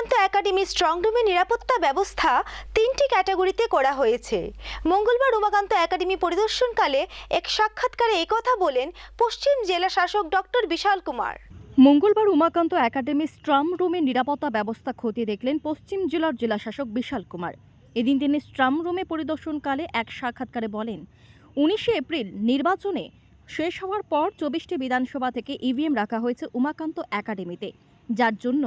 Umakanta academy strong রুমে নিরাপত্তা ব্যবস্থা তিনটি ক্যাটাগরিতে করা হয়েছে। মঙ্গলবার উমাকান্ত একাডেমি পরিদর্শনকালে এক সাক্ষাৎকারে একথা বলেন পশ্চিম জেলা শাসক ডক্টর বিশাল কুমার। মঙ্গলবার উমাকান্ত একাডেমি স্ট্রাম রুমের নিরাপত্তা ব্যবস্থা খতিয়ে দেখলেন পশ্চিম জেলার জেলাশাসক বিশাল কুমার। এদিন তিনি স্ট্রাম রুমে পরিদর্শনকালে এক সাক্ষাৎকারে বলেন, উনিশে এপ্রিল নির্বাচনে শেষ হওয়ার পর চব্বিশটি বিধানসভা থেকে ইভিএম রাখা হয়েছে উমাকান্ত একাডেমিতে, যার জন্য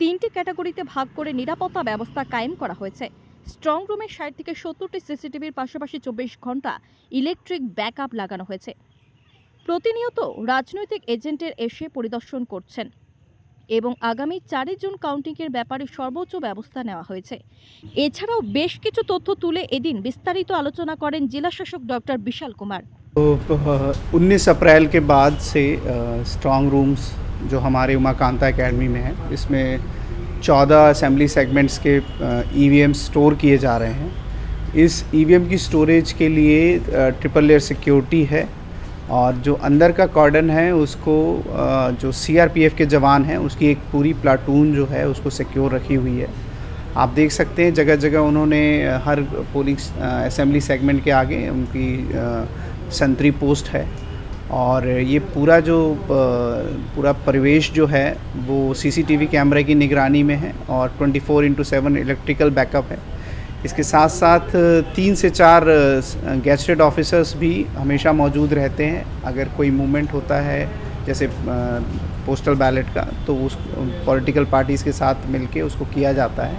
তিনটি ক্যাটাগরিতে ভাগ করে নিরাপত্তা ব্যবস্থা কায়েম করা হয়েছে স্ট্রং রুমে ষাট থেকে সত্তরটি সিসিটিভির পাশাপাশি চব্বিশ ঘন্টা ইলেকট্রিক ব্যাকআপ লাগানো হয়েছে প্রতিনিয়ত রাজনৈতিক এজেন্টের এসে পরিদর্শন করছেন এবং আগামী চারই জুন কাউন্টিংয়ের ব্যাপারে সর্বোচ্চ ব্যবস্থা নেওয়া হয়েছে এছাড়াও বেশ কিছু তথ্য তুলে এদিন বিস্তারিত আলোচনা করেন জেলাশাসক ডক্টর বিশাল কুমার तो उन्नीस अप्रैल के बाद से स्ट्रॉन्ग रूम्स जो हमारे उमाकांता एकेडमी में है, इसमें चौदह असेंबली सेगमेंट्स के ईवीएम स्टोर किए जा रहे हैं। इस ईवीएम की स्टोरेज के लिए ट्रिपल लेयर सिक्योरिटी है और जो अंदर का कॉर्डन है, उसको जो सीआरपीएफ के जवान हैं, उसकी एक पूरी प्लाटून जो है, उसको सिक्योर रखी हुई है। आप देख सकते हैं जगह जगह उन्होंने हर पोलिंग असेंबली सेगमेंट के आगे उनकी संतरी पोस्ट है। और ये पूरा जो पूरा परिवेश जो है, वो सीसीटीवी कैमरे की निगरानी में है और 24 four into seven electrical backup है। इसके साथ साथ तीन से चार गेस्टेड ऑफिसर्स भी हमेशा मौजूद रहते हैं। अगर कोई मूवमेंट होता है, जैसे पोस्टल बैलेट का तो उस पॉलिटिकल पार्टीज़ के साथ मिलके उसको किया जाता है।